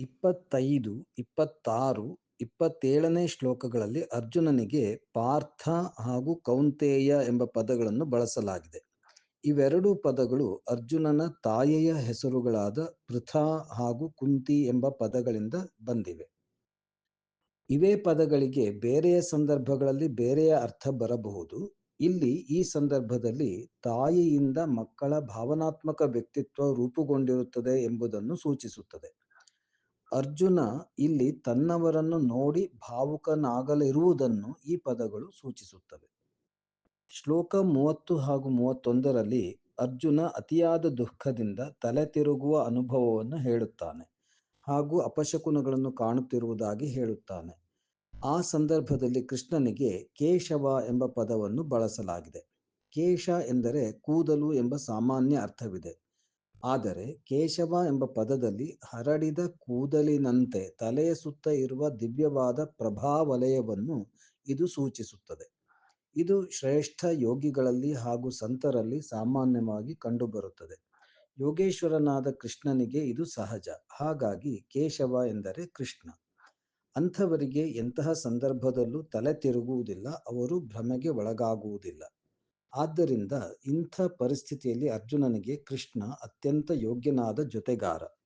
ಇಪ್ಪತ್ತೈದು, ಇಪ್ಪತ್ತಾರು, ಇಪ್ಪತ್ತೇಳನೇ ಶ್ಲೋಕಗಳಲ್ಲಿ ಅರ್ಜುನನಿಗೆ ಪಾರ್ಥ ಹಾಗೂ ಕೌಂತೇಯ ಎಂಬ ಪದಗಳನ್ನು ಬಳಸಲಾಗಿದೆ. ಇವೆರಡೂ ಪದಗಳು ಅರ್ಜುನನ ತಾಯಿಯ ಹೆಸರುಗಳಾದ ಪೃಥಾ ಹಾಗೂ ಕುಂತಿ ಎಂಬ ಪದಗಳಿಂದ ಬಂದಿವೆ. ಇವೇ ಪದಗಳಿಗೆ ಬೇರೆಯ ಸಂದರ್ಭಗಳಲ್ಲಿ ಬೇರೆಯ ಅರ್ಥ ಬರಬಹುದು. ಇಲ್ಲಿ ಈ ಸಂದರ್ಭದಲ್ಲಿ ತಾಯಿಯಿಂದ ಮಕ್ಕಳ ಭಾವನಾತ್ಮಕ ವ್ಯಕ್ತಿತ್ವ ರೂಪುಗೊಂಡಿರುತ್ತದೆ ಎಂಬುದನ್ನು ಸೂಚಿಸುತ್ತದೆ. ಅರ್ಜುನ ಇಲ್ಲಿ ತನ್ನವರನ್ನು ನೋಡಿ ಭಾವುಕನಾಗಲಿರುವುದನ್ನು ಈ ಪದಗಳು ಸೂಚಿಸುತ್ತವೆ. ಶ್ಲೋಕ ಮೂವತ್ತು ಹಾಗೂ ಮೂವತ್ತೊಂದರಲ್ಲಿ ಅರ್ಜುನ ಅತಿಯಾದ ದುಃಖದಿಂದ ತಲೆ ತಿರುಗುವ ಅನುಭವವನ್ನು ಹೇಳುತ್ತಾನೆ ಹಾಗೂ ಅಪಶಕುನಗಳನ್ನು ಕಾಣುತ್ತಿರುವುದಾಗಿ ಹೇಳುತ್ತಾನೆ. ಆ ಸಂದರ್ಭದಲ್ಲಿ ಕೃಷ್ಣನಿಗೆ ಕೇಶವ ಎಂಬ ಪದವನ್ನು ಬಳಸಲಾಗಿದೆ. ಕೇಶ ಎಂದರೆ ಕೂದಲು ಎಂಬ ಸಾಮಾನ್ಯ ಅರ್ಥವಿದೆ. ಆದರೆ ಕೇಶವ ಎಂಬ ಪದದಲ್ಲಿ ಹರಡಿದ ಕೂದಲಿನಂತೆ ತಲೆಯ ಸುತ್ತ ಇರುವ ದಿವ್ಯವಾದ ಪ್ರಭಾವಲಯವನ್ನು ಇದು ಸೂಚಿಸುತ್ತದೆ. ಇದು ಶ್ರೇಷ್ಠ ಯೋಗಿಗಳಲ್ಲಿ ಹಾಗೂ ಸಂತರಲ್ಲಿ ಸಾಮಾನ್ಯವಾಗಿ ಕಂಡುಬರುತ್ತದೆ. ಯೋಗೇಶ್ವರನಾದ ಕೃಷ್ಣನಿಗೆ ಇದು ಸಹಜ. ಹಾಗಾಗಿ ಕೇಶವ ಎಂದರೆ ಕೃಷ್ಣ. ಅಂಥವರಿಗೆ ಎಂತಹ ಸಂದರ್ಭದಲ್ಲೂ ತಲೆ ತಿರುಗುವುದಿಲ್ಲ, ಅವರು ಭ್ರಮೆಗೆ ಒಳಗಾಗುವುದಿಲ್ಲ. ಆದ್ದರಿಂದ ಇಂಥ ಪರಿಸ್ಥಿತಿಯಲ್ಲಿ ಅರ್ಜುನನಿಗೆ ಕೃಷ್ಣ ಅತ್ಯಂತ ಯೋಗ್ಯನಾದ ಜೊತೆಗಾರ.